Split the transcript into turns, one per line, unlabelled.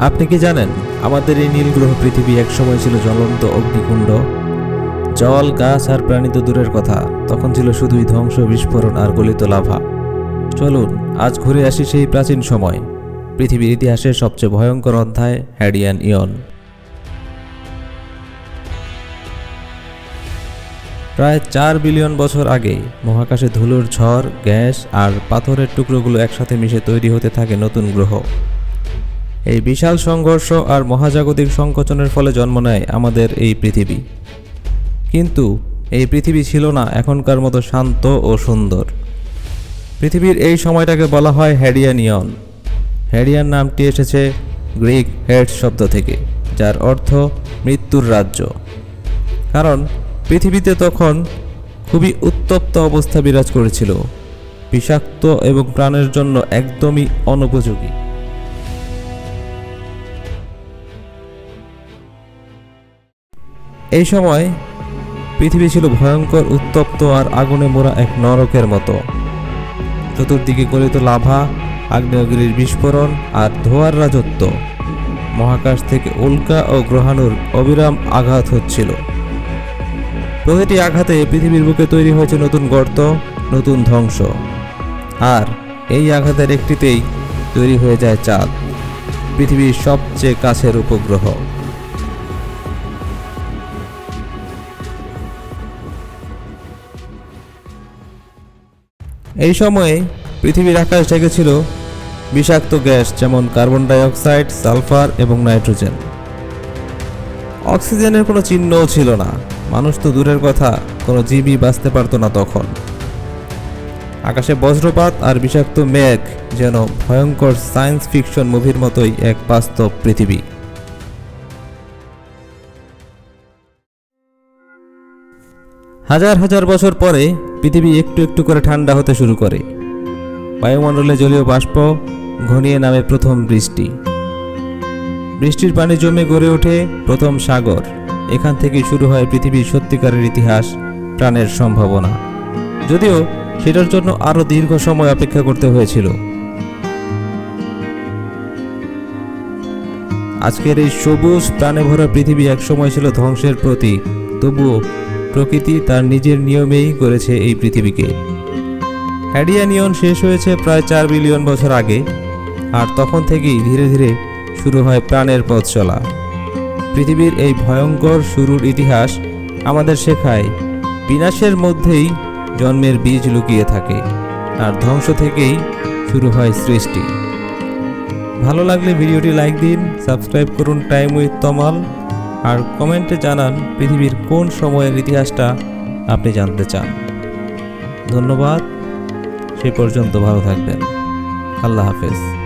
আপনি কি জানেন, আমাদের এই নীল গ্রহ পৃথিবী একসময় ছিল জ্বলন্ত অগ্নিকুণ্ড? জল, গাছ আর প্রাণী তো দূরের কথা, তখন ছিল শুধুই ধ্বংস, বিস্ফোরণ আর গলিত লাভা। চলুন, আজ ঘুরে আসি সেই প্রাচীন সময়, পৃথিবীর ইতিহাসের সবচেয়ে ভয়ঙ্কর অধ্যায়, হ্যাডিয়ান ইয়ন। প্রায় চার বিলিয়ন বছর আগে, মহাকাশে ধুলোর ঝড়, গ্যাস আর পাথরের টুকরোগুলো একসাথে মিশে তৈরি হতে থাকে নতুন গ্রহ। এই বিশাল সংঘর্ষ আর মহাজাগতিক সংকোচনের ফলে জন্ম নেয় আমাদের এই পৃথিবী। কিন্তু এই পৃথিবী ছিল না এখনকার মতো শান্ত ও সুন্দর। পৃথিবীর এই সময়টাকে বলা হয় হ্যাডিয়ানিয়ন। হ্যাডিয়ান নামটি এসেছে গ্রিক হেড শব্দ থেকে, যার অর্থ মৃত্যুর রাজ্য। কারণ পৃথিবীতে তখন খুবই উত্তপ্ত অবস্থা বিরাজ করেছিল। বিষাক্ত এবং প্রাণের জন্য একদমই অনুপযোগী। এই সময় পৃথিবী ছিল ভয়ঙ্কর, উত্তপ্ত আর আগুনে মোড়া এক নরকের মতো। চতুর্দিকে গলিত লাভা, আগ্নেয়গিরির বিস্ফোরণ আর ধোয়ার রাজত্ব। মহাকাশ থেকে উল্কা ও গ্রহাণুর অবিরাম আঘাত হচ্ছিল। প্রতিটি আঘাতে পৃথিবীর বুকে তৈরি হয়েছে নতুন গর্ত, নতুন ধ্বংস। আর এই আঘাতের একটিতেই তৈরি হয়ে যায় চাঁদ, পৃথিবীর সবচেয়ে কাছের উপগ্রহ। এই সময়ে পৃথিবীর আকাশ ঢেকেছিল বিষাক্ত গ্যাস যেমন কার্বন ডাই অক্সাইড সালফার এবং নাইট্রোজেন। অক্সিজেনের কোনো চিহ্নও ছিল না। মানুষ তো দূরের কথা, কোনো জীবই বাঁচতে পারতো না তখন। আকাশে বজ্রপাত আর বিষাক্ত মেঘ যেন ভয়ঙ্কর সায়েন্স ফিকশন মুভির মতোই এক বাস্তব পৃথিবী। হাজার হাজার বছর পরে পৃথিবী একটু একটু করে ঠান্ডা হতে শুরু করে। বায়ুমণ্ডলে জলীয় বাষ্প ঘনিয়ে নামে প্রথম বৃষ্টি। বৃষ্টির পানি জমে গড়ে ওঠে প্রথম সাগর। এখান থেকে শুরু হয় পৃথিবীর সত্যিকারের ইতিহাস, প্রাণের সম্ভাবনা। যদিও সেটার জন্য আরও দীর্ঘ সময় অপেক্ষা করতে হয়েছিল। আজকের এই সবুজ, প্রাণে ভরা পৃথিবী একসময় ছিল ধ্বংসের প্রতীক। তবুও প্রকৃতি তার নিজের নিয়মেই করেছে এই পৃথিবীকে। অ্যাডিয়ানিয়ন শেষ হয়েছে প্রায় চার বিলিয়ন বছর আগে, আর তখন থেকেই ধীরে ধীরে শুরু হয় প্রাণের পথ চলা। পৃথিবীর এই ভয়ঙ্কর শুরুর ইতিহাস আমাদের শেখায়, বিনাশের মধ্যেই জন্মের বীজ লুকিয়ে থাকে, আর ধ্বংস থেকেই শুরু হয় সৃষ্টি। ভালো লাগলে ভিডিওটি লাইক দিন, সাবস্ক্রাইব করুন টাইম উইথ তমাল। আর কমেন্টে জানান পৃথিবীর কোন সময়ের ইতিহাসটা আপনি জানতে চান। ধন্যবাদ। সে পর্যন্ত ভালো থাকবেন। আল্লাহ হাফেজ।